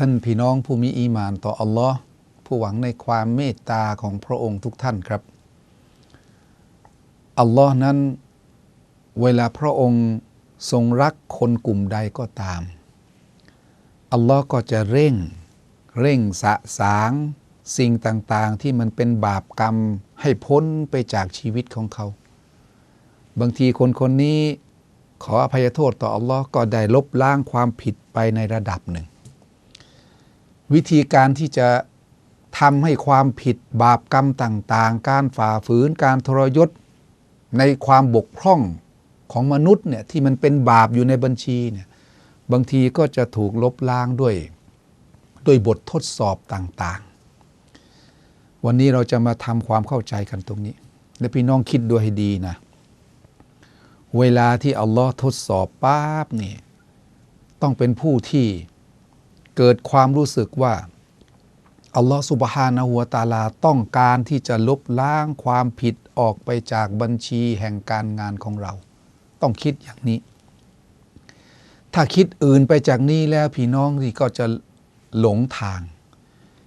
ท่านพี่น้องผู้มีอีมานต่ออัลลอฮ์ผู้หวังในความเมตตาของพระองค์ทุกท่านครับ อัลลอฮ์นั้นเวลาพระองค์ทรงรักคนกลุ่มใดก็ตาม อัลลอฮ์ก็จะเร่ง เร่งสะสาง สิ่งต่างๆ ที่มันเป็นบาปกรรมให้พ้นไปจากชีวิตของเขา บางทีคนคนนี้ขออภัยโทษต่ออัลลอฮ์ก็ได้ลบล้างความผิดไปในระดับหนึ่ง วิธีการที่จะทำให้ความผิดบาปกรรมต่างๆ การฝ่าฝืนการทรยศ ในความบกพร่องของมนุษย์เนี่ยที่มันเป็นบาปอยู่ในบัญชีเนี่ยบางทีก็จะถูกลบล้างด้วยด้วยบททดสอบต่างๆ วันนี้เราจะมาทำความเข้าใจกันตรงนี้ และพี่น้องคิดด้วยให้ดีนะ เวลาที่อัลลอฮ์ทดสอบป๊าบนี่ต้องเป็นผู้ที่ เกิดความรู้สึกว่าอัลลอฮ์สุบฮานะฮัวตาลาต้องการที่จะลบล้างความผิดออกไปจากบัญชีแห่งการงานของเรา ต้องคิดอย่างนี้ ถ้าคิดอื่นไปจากนี้แล้วพี่น้องที่ก็จะหลงทาง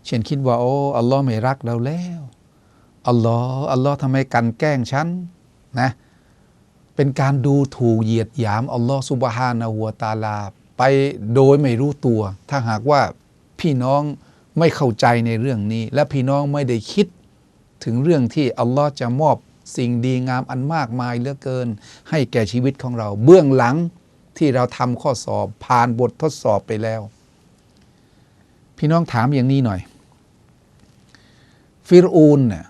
เช่นคิดว่าโอ้อัลลอฮ์ไม่รักเราแล้วอัลลอฮ์อัลลอฮ์ทำไมกันแกล้งฉันนะเป็นการดูถูกเหยียดหยามอัลลอฮ์สุบฮานะฮัวตาลา ไปโดยไม่รู้ตัว ถ้าหากว่าพี่น้องไม่เข้าใจในเรื่องนี้ และพี่น้องไม่ได้คิดถึงเรื่องที่อัลลอฮ์จะมอบสิ่งดีงามอันมากมายเหลือเกิน ให้แก่ชีวิตของเรา เบื้องหลังที่เราทำข้อสอบผ่านบททดสอบไปแล้ว พี่น้องถามอย่างนี้หน่อย ฟิรูนเนี่ย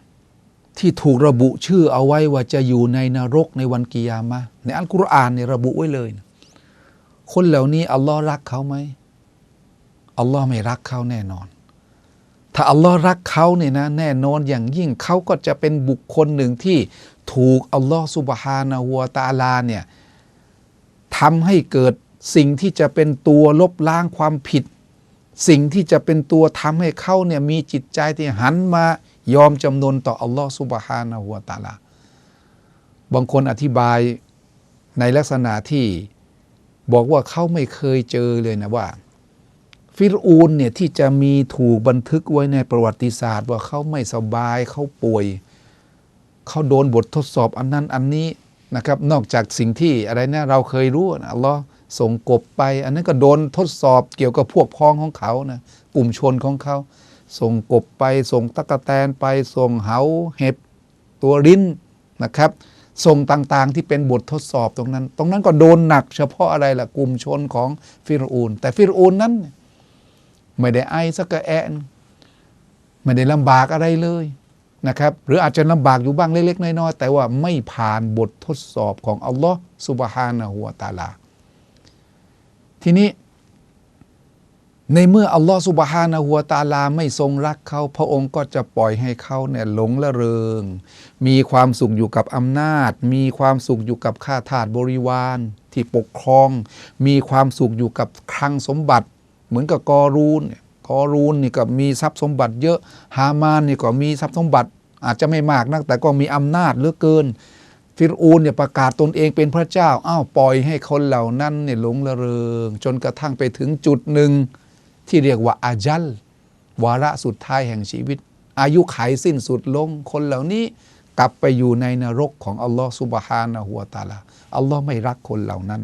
ที่ถูกระบุชื่อเอาไว้ว่าจะอยู่ในนรกในวันกิยามะในอัลกุรอานเนี่ยระบุไว้เลยนะ คนเหล่านี้อัลลอฮ์รักเขาไหมอัลลอฮ์ไม่รักเขาแน่นอน ถ้าอัลลอฮ์รักเขาเนี่ยนะแน่นอนอย่างยิ่งเขาก็จะเป็นบุคคลหนึ่งที่ถูกอัลลอฮ์สุบฮานะฮัวตาลาเนี่ยทำให้เกิดสิ่งที่จะเป็นตัวลบล้างความผิด สิ่งที่จะเป็นตัวทำให้เขาเนี่ยมีจิตใจที่หันมายอมจำนนต่ออัลลอฮ์สุบฮานะฮัวตาลาบางคนอธิบายในลักษณะที่ บอกว่าเขาไม่เคยเจอเลยนะว่า ฟิรูนเนี่ยที่จะมีถูกบันทึกไว้ในประวัติศาสตร์ ว่าเขาไม่สบายเขาป่วยเขาโดนบททดสอบอันนั้นอันนี้นะครับ นอกจากสิ่งที่อะไรนะเราเคยรู้นะอัลลอฮ์ส่งกบไป อันนั้นก็โดนทดสอบเกี่ยวกับพวกพ้องของเขานะกลุ่มชนของเขา ส่งกบไป ส่งตะกะแตนไป ส่งเหาเห็บตัวริ้นนะครับ ส่งต่างๆ ที่เป็นบททดสอบตรงนั้น ตรงนั้นก็โดนหนักเฉพาะอะไรล่ะกลุ่มชนของฟิรูน แต่ฟิรูนนั้น ไม่ได้ไอสักกะแอนไม่ได้ลำบากอะไรเลยนะครับ หรืออาจจะลำบากอยู่บ้างเล็กๆน้อยๆแต่ว่าไม่ผ่านบททดสอบของอัลลอฮ์สุบฮานะฮัวะตะอาลา ทีนี้ ในเมื่ออัลลอฮ์สุบฮานะฮัวตาลาไม่ทรงรักเขา พระองค์ก็จะปล่อยให้เขาเนี่ยหลงละเริง มีความสุขอยู่กับอำนาจ มีความสุขอยู่กับข้าทาสบริวาร ที่ปกครอง มีความสุขอยู่กับคลังสมบัติ เหมือนกับกอรูนี่กอรูนนี่ก็มีทรัพย์สมบัติเยอะฮามานนี่ก็มีทรัพย์สมบัติ อาจจะไม่มากนัก แต่ก็มีอำนาจเหลือเกิน ฟิรูนเนี่ยประกาศตนเองเป็นพระเจ้าอ้าวปล่อยให้คนเหล่านั้นเนี่ยหลงละเริง จนกระทั่งไปถึงจุดหนึ่ง ที่เรียกว่าอาจัลวาระสุดท้ายแห่งชีวิต อายุไขสิ้นสุดลง คนเหล่านี้กลับไปอยู่ในนรกของอัลลอฮ์สุบฮานะฮัวตาลาอัลลอฮ์ไม่รักคนเหล่านั้น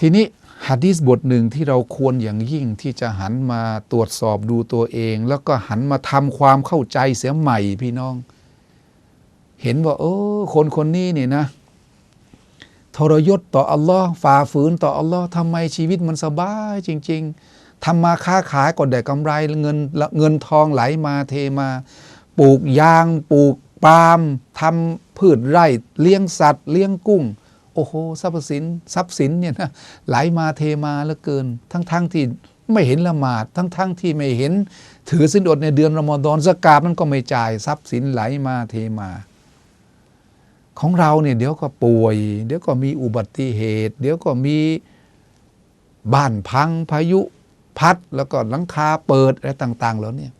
ทีนี้ฮะดีษบทหนึ่งที่เราควรอย่างยิ่งที่จะหันมาตรวจสอบดูตัวเอง แล้วก็หันมาทำความเข้าใจเสียใหม่พี่น้อง เห็นว่าเออคนคนนี้เนี่ยนะ ทรยศต่ออัลลอฮ์ฝ่าฝืนต่ออัลลอฮ์ทำไมชีวิตมันสบายจริง ๆทำมาค้าขายก็ได้กำไรเงินเงินทองไหลมาเทมา ปลูกยางปลูกปาล์มทำพืชไร่เลี้ยงสัตว์ เลี้ยงกุ้ง โอ้โหทรัพย์สินทรัพย์สินเนี่ยนะไหลมาเทมาเหลือเกิน ทั้งๆทที่ไม่เห็นละหมาดทั้งๆทที่ไม่เห็น ถือสินอดในเดือนรอมฎอนสกาดมันก็ไม่จ่ายทรัพย์สินไหลมาเทมา ของเราเนี่ยเดี๋ยวก็ป่วย เดี๋ยวก็มีอุบัติเหตุ เดี๋ยวก็มีบ้านพังพายุพัด แล้วก็หลังคาเปิดอะไรต่าง ๆ แล้วเนี่ย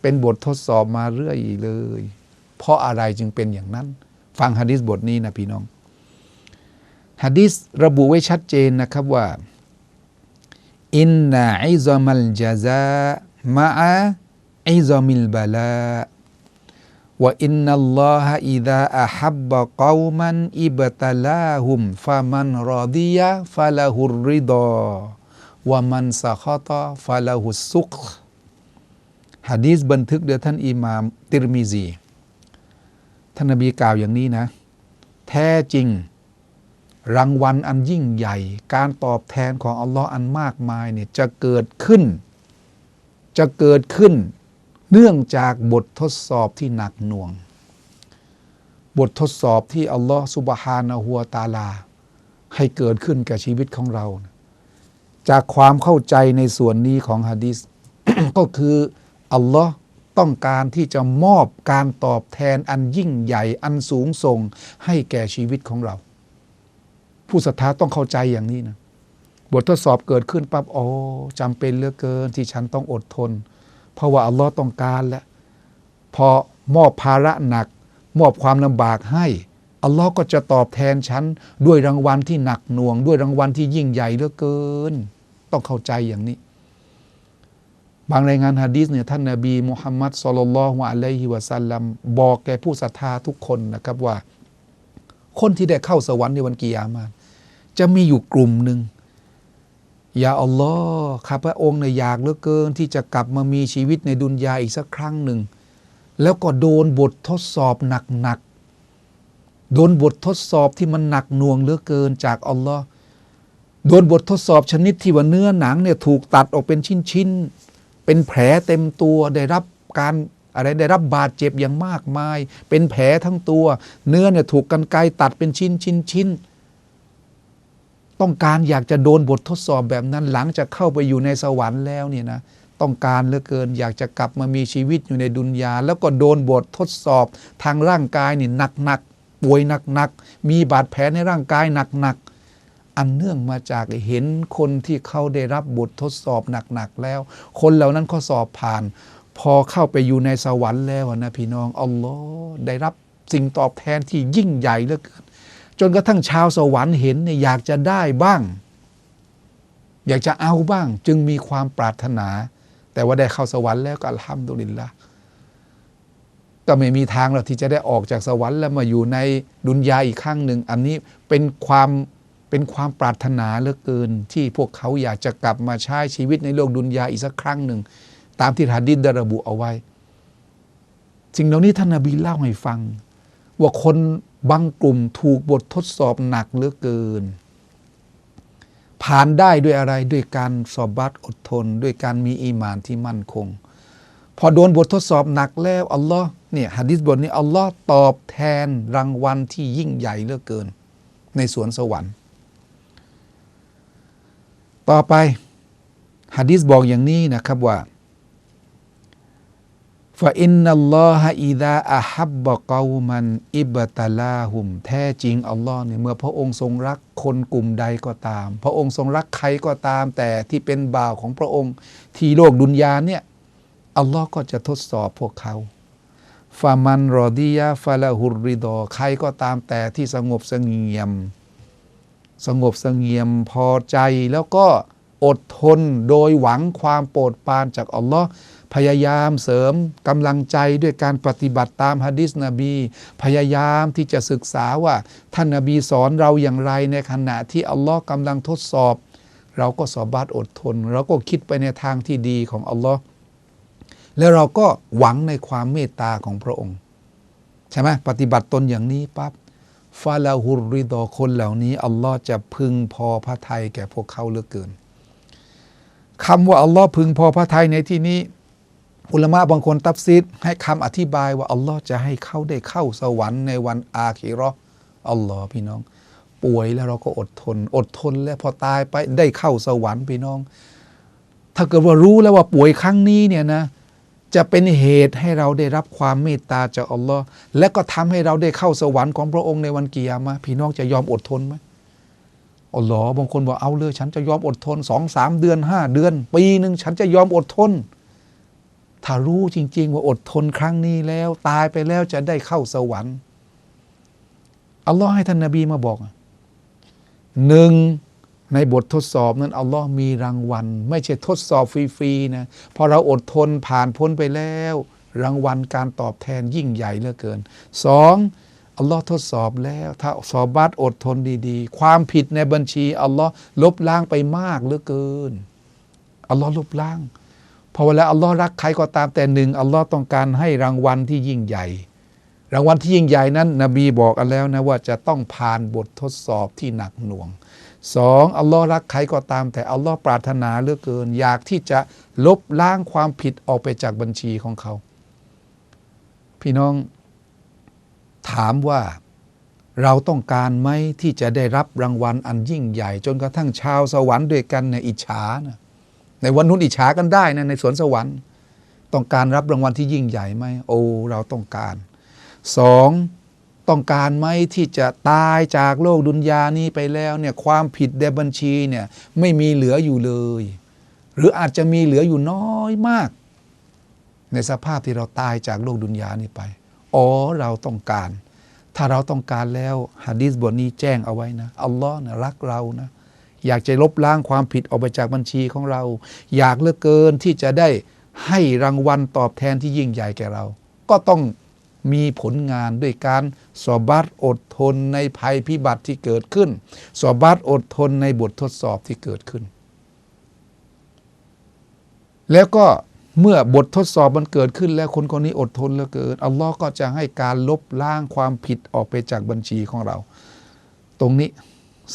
เป็นบททดสอบมาเรื่อยเลย เพราะอะไรจึงเป็นอย่างนั้น ฟังฮะดิษบทนี้นะพี่น้องฮะดิษระบุไว้ชัดเจนนะครับว่าอินนาอิซามัลจาซามะอาอิซามิลบาลา ว่าอินนัลลอฮะอิดาอะฮับบะกอมันอิบตะลาฮุมฟะมันรอดียะฟะละฮุรริดาวะมันสะคอตะฟะละฮุสุกฮะดีษบันทึกโดยท่านอิหม่ามติรมิซี ท่านนบีกล่าวอย่างนี้นะ แท้จริง รางวัลอันยิ่งใหญ่ การตอบแทนของอัลลอฮ์อันมากมายเนี่ยจะเกิดขึ้น จะเกิดขึ้น เนื่องจากบททดสอบที่หนักหน่วง บททดสอบที่อัลลอฮ์สุบฮานะฮัวตาลา ให้เกิดขึ้นกับชีวิตของเรา จากความเข้าใจในส่วนนี้ของฮะดิษก็คืออัลลอฮ์ต้องการที่จะมอบการตอบแทนอันยิ่งใหญ่อันสูงส่งให้แก่ชีวิตของเรา ผู้ศรัทธาต้องเข้าใจอย่างนี้นะบททดสอบเกิดขึ้นปั๊บโอ้จำเป็นเหลือเกินที่ฉันต้องอดทน เพราะว่าอัลลอฮ์ต้องการแล้วพอมอบภาระหนัก มอบความลำบากให้ อัลลอฮ์ก็จะตอบแทนฉัน ด้วยรางวัลที่หนักหน่วง ด้วยรางวัลที่ยิ่งใหญ่เหลือเกิน ต้องเข้าใจอย่างนี้ บางรายงานฮะดีษเนี่ยท่านนาบีมุฮัมมัดสลลัลฮวะอะลัยฮิวะสัลลัมบอกแก่ผู้ศรัทธาทุกคนนะครับว่า คนที่ได้เข้าสวรรค์ในวันกิยามานจะมีอยู่กลุ่มหนึ่ง ย่าอัลลอฮ์ข้าพระองค์เนี่ยอยากเหลือเกิน ที่จะกลับมามีชีวิตในดุนยาอีกสักครั้งหนึ่ง แล้วก็โดนบททดสอบหนักๆโดนบททดสอบที่มันหนักหน่วงเหลือเกินจากอัลลอฮ์โดนบททดสอบชนิดที่ว่าเนื้อหนังเนี่ยถูกตัดออกเป็นชิ้นๆเป็นแผลเต็มตัวได้รับการอะไรได้รับบาดเจ็บอย่างมากมาย เป็นแผลทั้งตัว เนื้อเนี่ยถูกกันไกรตัดเป็นชิ้นชิ้นชิ้น ต้องการอยากจะโดนบททดสอบแบบนั้น หลังจากเข้าไปอยู่ในสวรรค์แล้วเนี่ยนะต้องการเหลือเกิน อยากจะกลับมามีชีวิตอยู่ในดุนยา แล้วก็โดนบททดสอบทางร่างกายนี่หนักๆป่วยหนักๆมีบาดแผลในร่างกายหนักๆอันเนื่องมาจากเห็นคนที่เขาได้รับบททดสอบหนักๆแล้ว คนเหล่านั้นเขาสอบผ่าน พอเข้าไปอยู่ในสวรรค์แล้วนะพี่น้องอัลลอฮ์ได้รับสิ่งตอบแทนที่ยิ่งใหญ่เหลือเกิน จนกระทั่งชาวสวรรค์เห็นเนี่ยอยากจะได้บ้าง อยากจะเอาบ้าง จึงมีความปรารถนา แต่ว่าได้เข้าสวรรค์แล้วก็อัลฮัมดุลิลละก็ไม่มีทางหรอกที่จะได้ออกจากสวรรค์แล้วมาอยู่ในดุนยาอีกครั้งหนึ่ง อันนี้เป็นความเป็นความปรารถนาเหลือเกิน ที่พวกเขาอยากจะกลับมาใช้ชีวิตในโลกดุนยาอีกสักครั้งหนึ่ง ตามที่ฮะดิษได้ระบุเอาไว้สิ่งเหล่านี้ท่านนบีเล่าให้ฟัง ว่าคน บางกลุ่มถูกบททดสอบหนักเหลือเกิน ผ่านได้ด้วยอะไรด้วยการสอบบัตอดทน ด้วยการมีอีมานที่มั่นคง พอโดนบททดสอบหนักแล้วอัลลอฮ์เนี่ยฮะดิษบทนี้อัลลอฮ์ตอบแทนรางวัลที่ยิ่งใหญ่เหลือเกิน ในสวนสวรรค์ ต่อไปฮะดิษบอกอย่างนี้นะครับว่า ฟาอินนัลลอฮะอิดาอะฮับบะกอมันอิบตะลาหุม แท้จริงอัลลอฮ์เนี่ยเมื่อพระองค์ทรงรักคนกลุ่มใดก็ตาม พระองค์ทรงรักใครก็ตาม แต่ที่เป็นบ่าวของพระองค์ ที่โลกดุนยาเนี่ยอัลลอฮ์ก็จะทดสอบพวกเขาฟามันรอดียะฟาละฮุรริดอใครก็ตามแต่ที่สงบเสงี่ยม สงบเสงี่ยมพอใจแล้วก็อดทนโดยหวังความโปรดปรานจากอัลลอฮ์ พยายามเสริมกำลังใจด้วยการปฏิบัติตามฮะดิษนบี พยายามที่จะศึกษาว่าท่านนบีสอนเราอย่างไรในขณะที่อัลลอฮ์กำลังทดสอบ เราก็สอบัตอดทน เราก็คิดไปในทางที่ดีของอัลลอฮ์แล้วเราก็หวังในความเมตตาของพระองค์ ใช่ไหมปฏิบัติตนอย่างนี้ปั๊บฟาลาฮุรริดอคนเหล่านี้ อัลลอฮ์จะพึงพอพระทัยแก่พวกเขาเหลือเกินคำว่าอัลลอฮ์พึงพอพระทัยในที่นี้ อุลมะบางคนตับซิดให้คำอธิบายว่าอัลลอฮ์จะให้เขาได้เข้าสวรรค์ในวันอาคิเราะห์อัลลอฮ์พี่น้อง ป่วยแล้วเราก็อดทน อดทนแล้วพอตายไปได้เข้าสวรรค์พี่น้อง ถ้าเกิดว่ารู้แล้วว่าป่วยครั้งนี้เนี่ยนะจะเป็นเหตุให้เราได้รับความเมตตาจากอัลลอฮ์และก็ทำให้เราได้เข้าสวรรค์ของพระองค์ในวันกิยามะพี่น้องจะยอมอดทนไหมอัลลอฮ์บางคนบอกเอาเลยฉันจะยอมอดทนสองสามเดือนห้าเดือน ปีหนึ่งฉันจะยอมอดทน ถ้ารู้จริง ๆ ว่าอดทนครั้งนี้แล้ว ตายไปแล้วจะได้เข้าสวรรค์อัลลอฮ์ให้ท่านนบีมาบอกหนึ่งในบททดสอบนั้นอัลลอฮ์มีรางวัล ไม่ใช่ทดสอบฟรีๆนะพอเราอดทนผ่านพ้นไปแล้ว รางวัลการตอบแทนยิ่งใหญ่เหลือเกินสองอัลลอฮ์ทดสอบแล้ว ถ้าสอบบัตอดทนดีๆ ความผิดในบัญชีอัลลอฮ์ลบล้างไปมากเหลือเกินอัลลอฮ์ลบล้าง พอเวลาอัลลอฮ์รักใครก็ตามแต่หนึ่งอัลลอฮ์ต้องการให้รางวัลที่ยิ่งใหญ่ รางวัลที่ยิ่งใหญ่นั้นนบีบอกกันแล้วนะว่าจะต้องผ่านบททดสอบที่หนักหน่วงสองอัลลอฮ์รักใครก็ตาม แต่อัลลอฮ์ปรารถนาเหลือเกิน อยากที่จะลบล้างความผิดออกไปจากบัญชีของเขา พี่น้องถามว่าเราต้องการไหมที่จะได้รับรางวัลอันยิ่งใหญ่ จนกระทั่งชาวสวรรค์ด้วยกันเนี่ยอิจฉานะ ในวันนู้นอิจฉากันได้นะในสวนสวรรค์ ต้องการรับรางวัลที่ยิ่งใหญ่ไหมโอ้เราต้องการสองต้องการไหมที่จะตายจากโลกดุนยานี้ไปแล้วเนี่ยความผิดในบัญชีเนี่ยไม่มีเหลืออยู่เลย หรืออาจจะมีเหลืออยู่น้อยมาก ในสภาพที่เราตายจากโลกดุนยานี้ไปอ๋อเราต้องการ ถ้าเราต้องการแล้วฮะดีษบทนี้แจ้งเอาไว้นะอัลลอฮ์นะรักเรานะ อยากจะลบล้างความผิดออกไปจากบัญชีของเรา อยากเหลือเกินที่จะได้ให้รางวัลตอบแทนที่ยิ่งใหญ่แก่เรา ก็ต้องมีผลงานด้วยการสอบัตอดทนในภัยพิบัติที่เกิดขึ้น สอบัตอดทนในบททดสอบที่เกิดขึ้น แล้วก็เมื่อบททดสอบมันเกิดขึ้นแล้วคนคนนี้อดทนเหลือเกินอัลลอฮ์ก็จะให้การลบล้างความผิดออกไปจากบัญชีของเรา ตรงนี้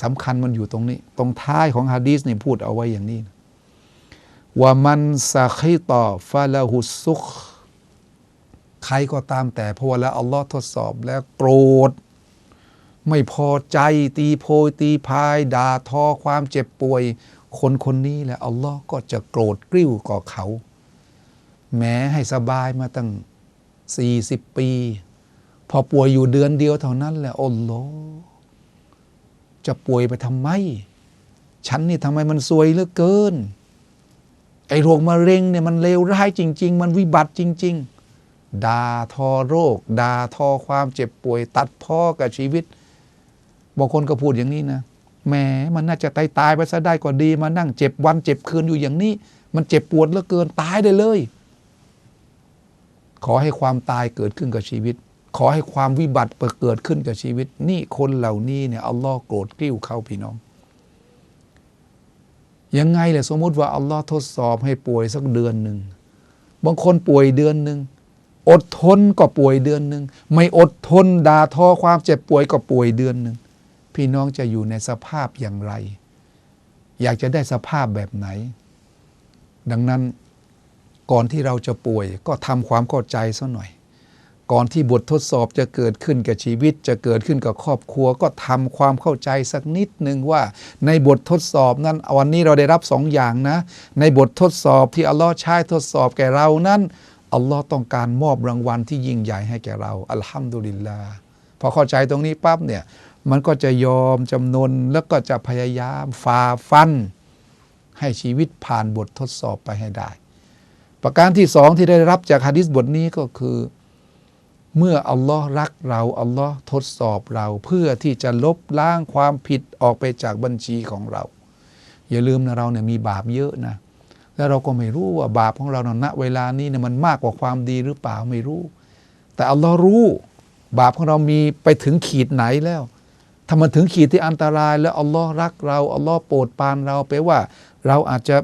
สำคัญมันอยู่ตรงนี้ ตรงท้ายของฮะดีษนี่พูดเอาไว้อย่างนี้นะว่ามันสะคิตอฟาลาหุสซุกใครก็ตามแต่พอเวลาอัลลอฮ์ทดสอบแล้วโกรธ ไม่พอใจตีโพยตีพาย ด่าทอความเจ็บป่วย คนคนนี้แหละอัลลอฮ์ก็จะโกรธกริ้วก่อเขา แม้ให้สบายมาตั้งสี่สิบปี พอป่วยอยู่เดือนเดียวเท่านั้นแหละอัลลอฮ์ จะป่วยไปทำไม ฉันนี่ทำไมมันซวยเหลือเกิน ไอ้โรคมะเร็งเนี่ยมันเลวร้ายจริง ๆ มันวิบัติจริง ๆด่าทอโรคด่าทอความเจ็บป่วย ตัดพ้อกับชีวิตบางคนก็พูดอย่างนี้นะแหมมันน่าจะตายตายไปซะได้ก็ดี มานั่งเจ็บวันเจ็บคืนอยู่อย่างนี้ มันเจ็บปวดเหลือเกินตายได้เลย ขอให้ความตายเกิดขึ้นกับชีวิต ขอให้ความวิบัติเกิดขึ้นกับชีวิต นี่คนเหล่านี้เนี่ยอัลลอฮ์โกรธกริ้วเขาพี่น้อง ยังไงเลยสมมุติว่าอัลลอฮ์ทดสอบให้ป่วยสักเดือนหนึ่ง บางคนป่วยเดือนหนึ่ง อดทนก็ป่วยเดือนหนึ่ง ไม่อดทนด่าทอความเจ็บป่วยก็ป่วยเดือนหนึ่ง พี่น้องจะอยู่ในสภาพอย่างไร อยากจะได้สภาพแบบไหน ดังนั้นก่อนที่เราจะป่วยก็ทำความเข้าใจซะหน่อย ก่อนที่บททดสอบจะเกิดขึ้นกับชีวิต จะเกิดขึ้นกับครอบครัว ก็ทำความเข้าใจสักนิดหนึ่งว่า ในบททดสอบนั้นวันนี้เราได้รับสองอย่างนะ ในบททดสอบที่อัลลอฮ์ใช้ทดสอบแก่เรานั้นอัลลอฮ์ต้องการมอบรางวัลที่ยิ่งใหญ่ให้แก่เรา อัลฮัมดุลิลลาห์พอเข้าใจตรงนี้ปั๊บเนี่ยมันก็จะยอมจำนนแล้วก็จะพยายามฝ่าฟัน ให้ชีวิตผ่านบททดสอบไปให้ได้ ประการที่สองที่ได้รับจากฮะดิษบทนี้ก็คือ เมื่ออัลลอฮ์รักเราอัลลอฮ์ทดสอบเราเพื่อที่จะลบล้างความผิดออกไปจากบัญชีของเรา อย่าลืมนะเราเนี่ยมีบาปเยอะนะ แล้วเราก็ไม่รู้ว่าบาปของเราณเวลานี้เนี่ยมันมากกว่าความดีหรือเปล่าไม่รู้ แต่อัลลอฮ์รู้ บาปของเรามีไปถึงขีดไหนแล้วถ้ามันถึงขีดที่อันตราย แล้วอัลลอฮ์รักเราอัลลอฮ์โปรดปรานเราแปว่า เราอาจจะ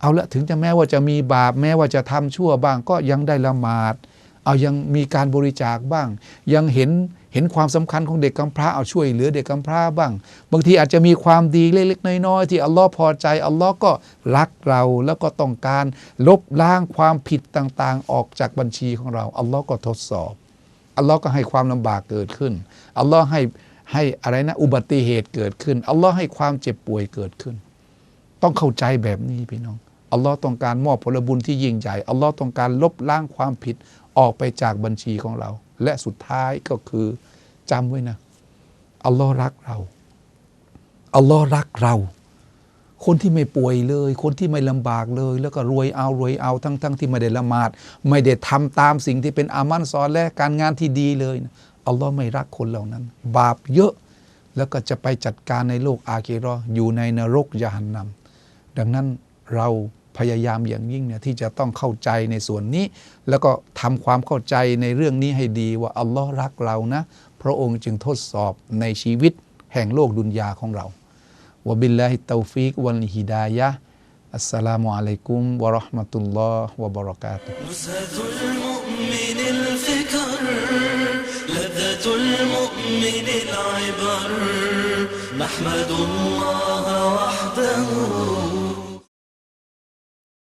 เอาละถึงจะแม้ว่าจะมีบาปแม้ว่าจะทำชั่วบ้างก็ยังได้ละหมาด เอายังมีการบริจาคบ้าง ยังเห็นเห็นความสำคัญของเด็กกำพร้าเอาช่วยเหลือเด็กกำพร้าบ้าง บางทีอาจจะมีความดีเล็กๆน้อยๆที่อัลลอฮ์พอใจอัลลอฮ์ก็รักเราแล้วก็ต้องการลบล้างความผิดต่างๆ ออกจากบัญชีของเราอัลลอฮ์ก็ทดสอบอัลลอฮ์ก็ให้ความลำบากเกิดขึ้นอัลลอฮ์ให้ให้อะไรนะอุบัติเหตุเกิดขึ้นอัลลอฮ์ให้ความเจ็บป่วยเกิดขึ้น ต้องเข้าใจแบบนี้พี่น้อง อัลลอฮ์ต้องการมอบผลบุญที่ยิ่งใหญ่ อัลลอฮ์ต้องการลบล้างความผิดออกไปจากบัญชีของเรา และสุดท้ายก็คือจำไว้นะ อัลลอฮ์รักเรา อัลลอฮ์รักเรา คนที่ไม่ป่วยเลย คนที่ไม่ลำบากเลย แล้วก็รวยเอารวยเอาทั้งทั้งที่ไม่ได้ละหมาด ไม่ได้ทำตามสิ่งที่เป็นอามันซอนและการงานที่ดีเลยนะอัลลอฮ์ไม่รักคนเหล่านั้น บาปเยอะแล้วก็จะไปจัดการในโลกอาเครออยู่ในนรกยานนำดังนั้นเรา พยายามอย่างยิ่งเนี่ยที่จะต้องเข้าใจในส่วนนี้ แล้วก็ทำความเข้าใจในเรื่องนี้ให้ดีว่าอัลลอฮ์รักเรานะ พระองค์จึงทดสอบในชีวิตแห่งโลกดุนยาของเราวะบิลลาฮิตตอฟิกวัลฮิดายะห์อัสสลามุอะลัยกุมวะเราะห์มะตุลลอฮ์วะบะเราะกาตุฮ์ نزهة المؤمن الفكر لذة المؤمن العبر نحمد الله وحده